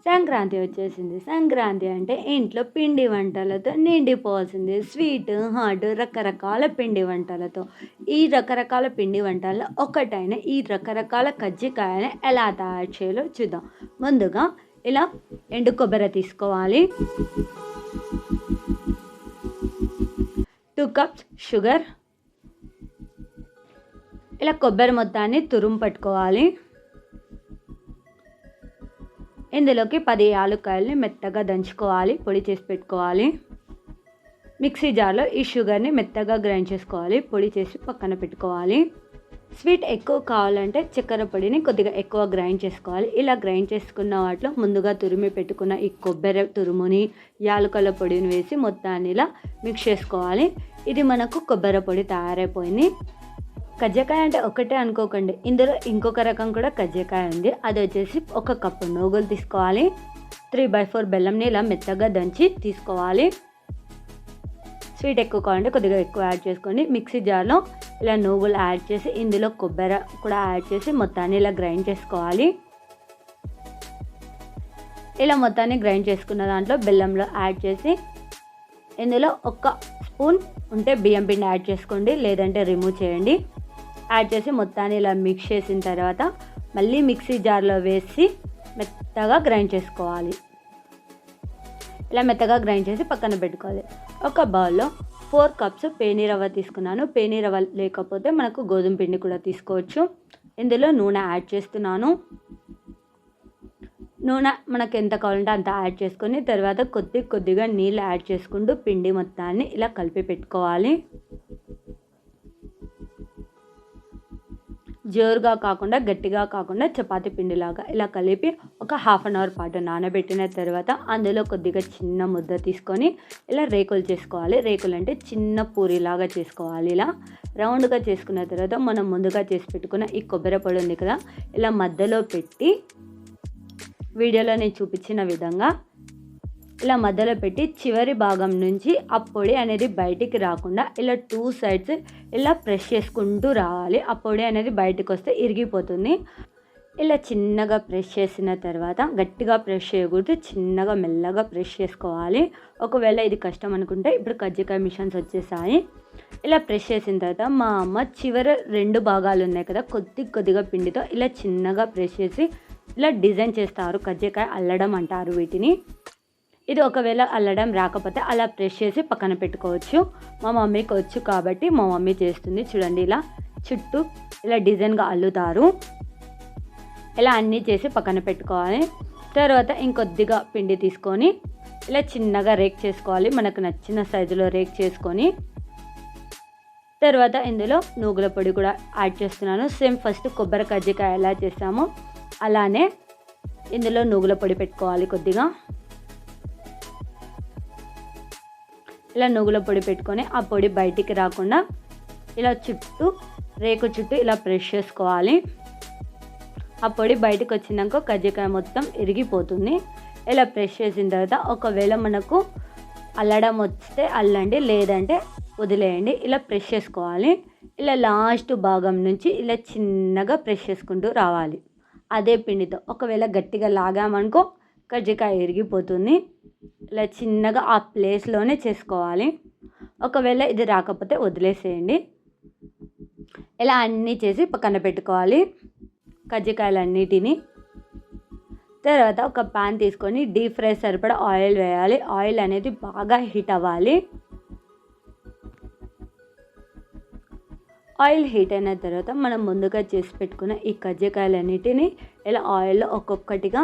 సంక్రాంతి వచ్చేసింది. సంక్రాంతి అంటే ఇంట్లో పిండి వంటలతో నిండిపోవాల్సింది. స్వీట్ హాట్ రకరకాల పిండి వంటలతో. ఈ రకరకాల పిండి వంటల్లో ఒకటైన ఈ రకరకాల కజ్జికాయని ఎలా తయారు చేయాలో చూద్దాం. ముందుగా ఇలా ఎండు కొబ్బరి తీసుకోవాలి. Two cups sugar. ఇలా కొబ్బరి మొత్తాన్ని తురుము పట్టుకోవాలి. ఇందులోకి పది ఆలుకాయల్ని మెత్తగా దంచుకోవాలి పొడి చేసి పెట్టుకోవాలి. మిక్సీ జార్లో ఈ షుగర్ని మెత్తగా గ్రైండ్ చేసుకోవాలి పొడి చేసి పక్కన పెట్టుకోవాలి. స్వీట్ ఎక్కువ కావాలంటే చక్కెర పొడిని కొద్దిగా ఎక్కువ గ్రైండ్ చేసుకోవాలి. ఇలా గ్రైండ్ చేసుకున్న వాటిలో ముందుగా తురిమి పెట్టుకున్న ఈ కొబ్బరి తురుముని యాలకల పొడిని వేసి మొత్తాన్ని ఇలా మిక్స్ చేసుకోవాలి. ఇది మనకు కొబ్బరి పొడి తయారైపోయింది. కజ్జకాయ అంటే ఒకటే అనుకోకండి. ఇందులో ఇంకొక రకం కూడా కజ్జకాయ ఉంది. అది వచ్చేసి ఒక కప్పు నూగులు తీసుకోవాలి. త్రీ బై ఫోర్ బెల్లంని ఇలా మెత్తగా దంచి తీసుకోవాలి. స్వీట్ ఎక్కువ కావాలంటే కొద్దిగా ఎక్కువ యాడ్ చేసుకొని మిక్సీ జార్లో ఇలా నువ్వులు యాడ్ చేసి ఇందులో కొబ్బరి కూడా యాడ్ చేసి మొత్తాన్ని ఇలా గ్రైండ్ చేసుకోవాలి. ఇలా మొత్తాన్ని గ్రైండ్ చేసుకున్న దాంట్లో బెల్లంలో యాడ్ చేసి ఇందులో ఒక స్పూన్ ఉంటే బియ్యం పిండి యాడ్ చేసుకోండి. లేదంటే రిమూవ్ చేయండి. యాడ్ చేసి మొత్తాన్ని ఇలా మిక్స్ చేసిన తర్వాత మళ్ళీ మిక్సీ జార్లో వేసి మెత్తగా గ్రైండ్ చేసుకోవాలి. ఇలా మెత్తగా గ్రైండ్ చేసి పక్కన పెట్టుకోవాలి. ఒక బౌల్లో ఫోర్ కప్స్ పేనీ రవ్వ తీసుకున్నాను. పేనీ రవ్వ లేకపోతే మనకు గోధుమ పిండి కూడా తీసుకోవచ్చు. ఇందులో నూనె యాడ్ చేస్తున్నాను. నూనె మనకు ఎంత కావాలంటే అంత యాడ్ చేసుకొని తర్వాత కొద్ది కొద్దిగా నీళ్ళు యాడ్ చేసుకుంటూ పిండి మొత్తాన్ని ఇలా కలిపి పెట్టుకోవాలి. జోరుగా కాకుండా గట్టిగా కాకుండా చపాతీ పిండిలాగా ఇలా కలిపి ఒక హాఫ్ అన్ అవర్ పాటు నానబెట్టిన తర్వాత అందులో కొద్దిగా చిన్న ముద్ద తీసుకొని ఇలా రేకులు చేసుకోవాలి. రేకులు అంటే చిన్న పూరిలాగా చేసుకోవాలి ఇలా. రౌండ్గా చేసుకున్న తర్వాత మనం ముందుగా చేసి పెట్టుకున్న ఈ కొబ్బరి పొడి ఉంది కదా ఇలా మధ్యలో పెట్టి వీడియోలో నేను చూపించిన విధంగా ఇలా మధ్యలో పెట్టి చివరి భాగం నుంచి ఆ పొడి అనేది బయటికి రాకుండా ఇలా టూ సైడ్స్ ఇలా ప్రెస్ చేసుకుంటూ రావాలి. ఆ పొడి అనేది బయటకు వస్తే ఇరిగిపోతుంది. ఇలా చిన్నగా ప్రెస్ చేసిన తర్వాత గట్టిగా ప్రెస్ చేయకూడదు. చిన్నగా మెల్లగా ప్రెస్ చేసుకోవాలి. ఒకవేళ ఇది కష్టం అనుకుంటే ఇప్పుడు కజ్జికాయ మిషన్స్ వచ్చేసాయి. ఇలా ప్రెస్ చేసిన తర్వాత మా అమ్మ చివరి రెండు భాగాలు ఉన్నాయి కదా కొద్ది కొద్దిగా పిండితో ఇలా చిన్నగా ప్రెస్ చేసి ఇలా డిజైన్ చేస్తారు. కజ్జికాయ అల్లడం అంటారు వీటిని. ఇది ఒకవేళ అల్లడం రాకపోతే అలా ప్రెస్ చేసి పక్కన పెట్టుకోవచ్చు. మా మమ్మీకి వచ్చు కాబట్టి మా మమ్మీ చేస్తుంది. చూడండి ఇలా చుట్టూ ఇలా డిజైన్గా అల్లుతారు. ఇలా అన్నీ చేసి పక్కన పెట్టుకోవాలి. తర్వాత ఇంకొద్దిగా పిండి తీసుకొని ఇలా చిన్నగా రేక్ చేసుకోవాలి. మనకు నచ్చిన సైజులో రేక్ చేసుకొని. తర్వాత ఇందులో నూగుల పొడి కూడా యాడ్ చేస్తున్నాను. సేమ్ ఫస్ట్ కొబ్బరి కజ్జికాయ ఎలా చేసామో అలానే ఇందులో నూగుల పొడి పెట్టుకోవాలి కొద్దిగా. ఇలా నువ్వుల పొడి పెట్టుకొని ఆ పొడి బయటికి రాకుండా ఇలా చుట్టూ రేకు చుట్టూ ఇలా ప్రెష్ చేసుకోవాలి. ఆ పొడి బయటకు వచ్చినాక కజ్జికాయ మొత్తం ఇరిగిపోతుంది. ఇలా ప్రెష్ చేసిన తర్వాత ఒకవేళ మనకు అల్లడం వస్తే అల్లండి లేదంటే వదిలేయండి. ఇలా ప్రెష్ చేసుకోవాలి. ఇలా లాస్ట్ భాగం నుంచి ఇలా చిన్నగా ప్రెష్ చేసుకుంటూ రావాలి. అదే పిండితో. ఒకవేళ గట్టిగా లాగామనుకో కజ్జికాయ ఇరిగిపోతుంది. ఇలా చిన్నగా ఆ ప్లేస్లోనే చేసుకోవాలి. ఒకవేళ ఇది రాకపోతే వదిలేసేయండి. ఇలా అన్నీ చేసి పక్కన పెట్టుకోవాలి. కజ్జికాయలన్నిటిని. తర్వాత ఒక ప్యాన్ తీసుకొని డీప్ ఫ్రై సరిపడా ఆయిల్ వేయాలి. ఆయిల్ అనేది బాగా హీట్ అవ్వాలి. ఆయిల్ హీట్ అయిన తర్వాత మనం ముందుగా చేసి పెట్టుకున్న ఈ కజ్జికాయలన్నిటిని ఇలా ఆయిల్లో ఒక్కొక్కటిగా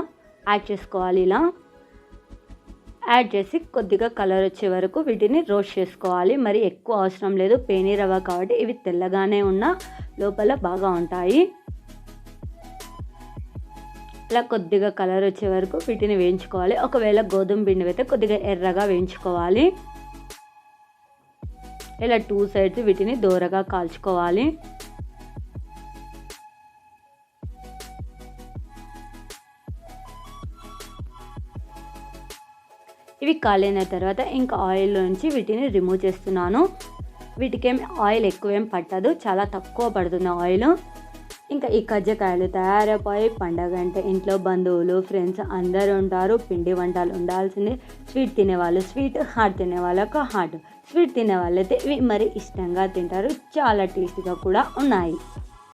యాడ్ చేసుకోవాలి ఇలా. యాడ్ చేసి కొద్దిగా కలర్ వచ్చే వరకు వీటిని రోస్ట్ చేసుకోవాలి. మరి ఎక్కువ అవసరం లేదు. పేని రవ్వ కాబట్టి ఇవి తెల్లగానే ఉన్న లోపల బాగా ఉంటాయి. ఇలా కొద్దిగా కలర్ వచ్చే వరకు వీటిని వేయించుకోవాలి. ఒకవేళ గోధుమ పిండి అయితే కొద్దిగా ఎర్రగా వేయించుకోవాలి. ఇలా టూ సైడ్స్ వీటిని దూరగా కాల్చుకోవాలి. ఇవి కాలిన తర్వాత ఇంకా ఆయిల్లోంచి వీటిని రిమూవ్ చేస్తున్నాను. వీటికేం ఆయిల్ ఎక్కువేం పట్టదు చాలా తక్కువ పడుతుంది ఆయిల్ ఇంకా ఈ కజ్జకాయలు తయారైపోయి పండగ అంటే ఇంట్లో బంధువులు ఫ్రెండ్స్ అందరూ ఉంటారు పిండి వంటలు ఉండాల్సిందే. స్వీట్ తినేవాళ్ళు స్వీట్ హాట్ తినే వాళ్ళకు హాట్ స్వీట్ తినే వాళ్ళైతే ఇవి మరి ఇష్టంగా తింటారు చాలా టేస్టీగా కూడా ఉన్నాయి.